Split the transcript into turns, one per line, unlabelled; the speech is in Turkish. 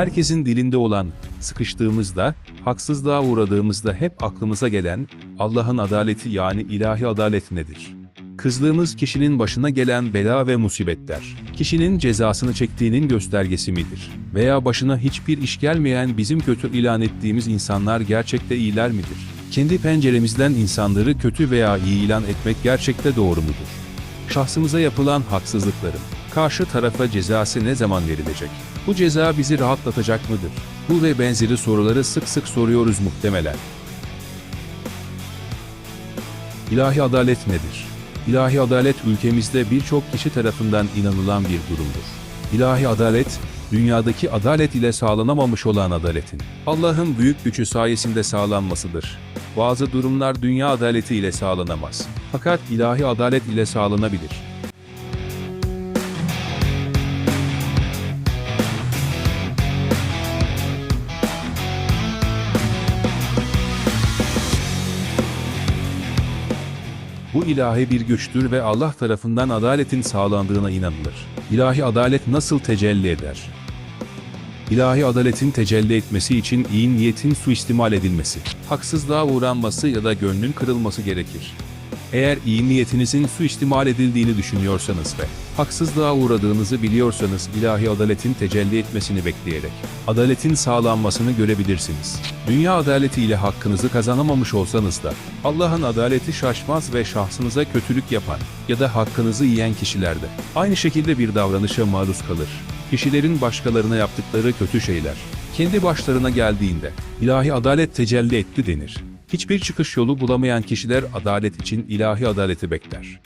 Herkesin dilinde olan, sıkıştığımızda, haksızlığa uğradığımızda hep aklımıza gelen Allah'ın adaleti yani ilahi adalet nedir? Kızdığımız kişinin başına gelen bela ve musibetler, kişinin cezasını çektiğinin göstergesi midir? Veya başına hiçbir iş gelmeyen bizim kötü ilan ettiğimiz insanlar gerçekte iyiler midir? Kendi penceremizden insanları kötü veya iyi ilan etmek gerçekte doğru mudur? Şahsımıza yapılan haksızlıkların karşı tarafa cezası ne zaman verilecek? Bu ceza bizi rahatlatacak mıdır? Bu ve benzeri soruları sık sık soruyoruz muhtemelen. İlahi adalet nedir? İlahi adalet ülkemizde birçok kişi tarafından inanılan bir durumdur. İlahi adalet, dünyadaki adalet ile sağlanamamış olan adaletin, Allah'ın büyük gücü sayesinde sağlanmasıdır. Bazı durumlar dünya adaleti ile sağlanamaz. Fakat ilahi adalet ile sağlanabilir. Bu ilahi bir güçtür ve Allah tarafından adaletin sağlandığına inanılır. İlahi adalet nasıl tecelli eder? İlahi adaletin tecelli etmesi için iyi niyetin suistimal edilmesi, haksızlığa uğranması ya da gönlün kırılması gerekir. Eğer iyi niyetinizin suistimal edildiğini düşünüyorsanız ve haksızlığa uğradığınızı biliyorsanız ilahi adaletin tecelli etmesini bekleyerek adaletin sağlanmasını görebilirsiniz. Dünya adaleti ile hakkınızı kazanamamış olsanız da Allah'ın adaleti şaşmaz ve şahsınıza kötülük yapan ya da hakkınızı yiyen kişilerde aynı şekilde bir davranışa maruz kalır. Kişilerin başkalarına yaptıkları kötü şeyler kendi başlarına geldiğinde ilahi adalet tecelli etti denir. Hiçbir çıkış yolu bulamayan kişiler adalet için ilahi adaleti bekler.